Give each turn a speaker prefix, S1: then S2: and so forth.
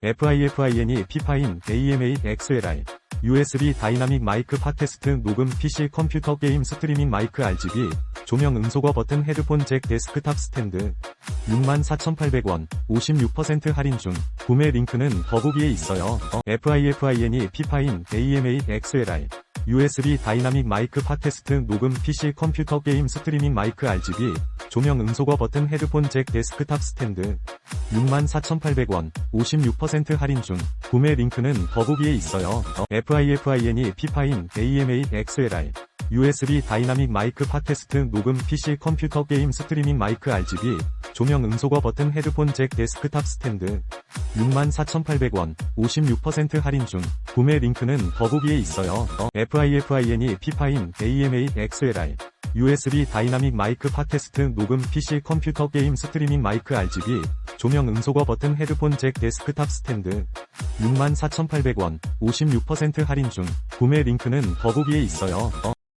S1: FIFIN이 피파인 AMA XLR USB 다이나믹 마이크 팟캐스트 녹음 PC 컴퓨터 게임 스트리밍 마이크 RGB 조명 음소거 버튼 헤드폰 잭 데스크탑 스탠드 64,800원 56% 할인 중 구매 링크는 더보기에 있어요. 어, FIFIN이 피파인 AMA XLR USB 다이나믹 마이크 팟캐스트 녹음 PC 컴퓨터 게임 스트리밍 마이크 RGB 조명 음소거 버튼 헤드폰 잭 데스크탑 스탠드 64,800원 56% 할인 중 구매 링크는 더보기에 있어요. 어, FIFIN이 피파인 AMA XLR USB 다이나믹 마이크 팟캐스트 녹음 PC 컴퓨터 게임 스트리밍 마이크 RGB 조명 음소거 버튼 헤드폰 잭 데스크탑 스탠드 64,800원 56% 할인 중 구매 링크는 더보기에 있어요. 어, FIFIN이 피파인 AMA XLR USB 다이나믹 마이크 팟캐스트 녹음 PC 컴퓨터 게임 스트리밍 마이크 RGB 조명 음소거 버튼 헤드폰 잭 데스크탑 스탠드 64,800원 56% 할인 중 구매 링크는 더보기에 있어요. 어,